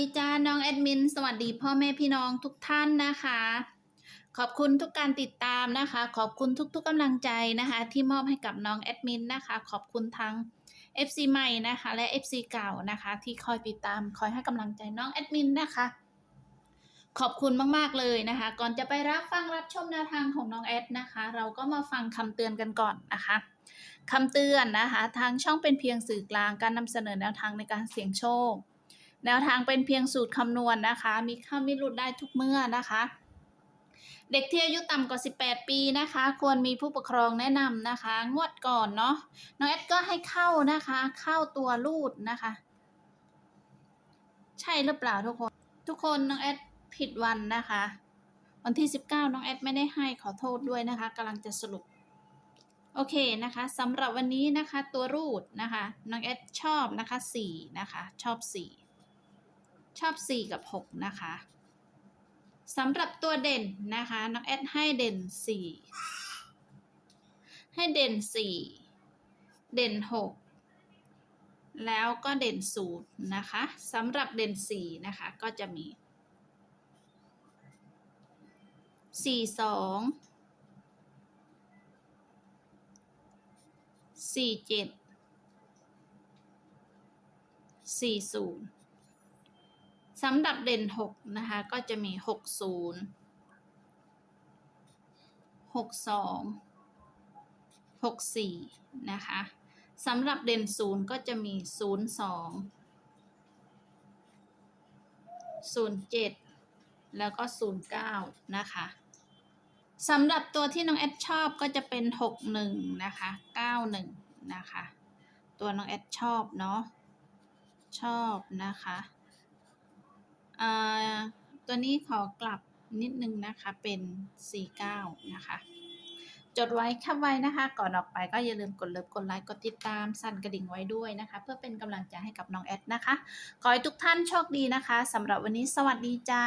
ดีจ้าน้องแอดมิน สวัสดีพ่อแม่พี่น้องทุกท่านนะคะ ขอบคุณทุกการติดตามนะคะ ขอบคุณทุกๆกำลังใจนะคะ ที่มอบให้กับน้องแอดมินนะคะ ขอบคุณทั้ง FC ใหม่นะคะ และ FC เก่านะคะ ที่คอยติดตามคอยให้กำลังใจน้องแอดมินนะคะ ขอบคุณมากๆเลยนะคะ ก่อนจะไปรับฟังรับชมแนวทางของน้องแอดนะคะ เราก็มาฟังคำเตือนกันก่อนนะคะคำเตือนนะคะ ทางช่องเป็นเพียงสื่อกลางการนำเสนอแนวทางในการเสี่ยงโชค แนวทางเป็นเพียงสูตรคำนวณนะคะ มีเข้ามีหลุดได้ทุกเมื่อนะคะเด็กที่อายุต่ำกว่า 18 ปีนะคะ ควรมีผู้ปกครองแนะนำนะคะ งวดก่อนเนาะ น้องแอดก็ให้เข้านะคะ เข้าตัวรูดนะคะ ใช่หรือเปล่าทุกคน ทุกคนน้องแอดผิดวันนะคะ วันที่ 19 น้องแอดไม่ได้ให้ขอโทษด้วยนะคะกำลังจะสรุป โอเคนะคะสำหรับวันนี้นะคะตัวรูดนะคะ น้องแอดชอบนะคะ 4 นะคะ ชอบ 4 ชอบ 4 กับ 6 นะคะสำหรับตัวเด่นนะคะ น้องแอดให้เด่น 4 ให้เด่น 4 เด่น 6 แล้วก็เด่นศูนย์นะคะสำหรับเด่น 4 นะคะ ก็จะมีสี่สอง สำหรับเด่นหกนะคะ ก็จะมีหกศูนย์หกสองหกสี่นะคะสำหรับเด่นศูนย์ก็จะมีศูนย์สองศูนย์เจ็ดแล้วก็ศูนย์เก้านะคะสำหรับตัวที่น้องแอดชอบก็จะเป็นหกหนึ่งนะคะเก้าหนึ่งนะคะ ตัวน้องแอดชอบเนาะชอบนะคะ ตัวนี้ขอกลับนิดนึงนะคะเป็น 49 นะคะ จดไว้คับไว้นะคะ ก่อนออกไปก็อย่าลืมกดเลิฟกดไลค์กดติดตามสั่นกระดิ่งไว้ด้วยนะคะ เพื่อเป็นกำลังใจให้กับน้องแอดนะคะ ขอให้ทุกท่านโชคดีนะคะสำหรับวันนี้สวัสดีจ้า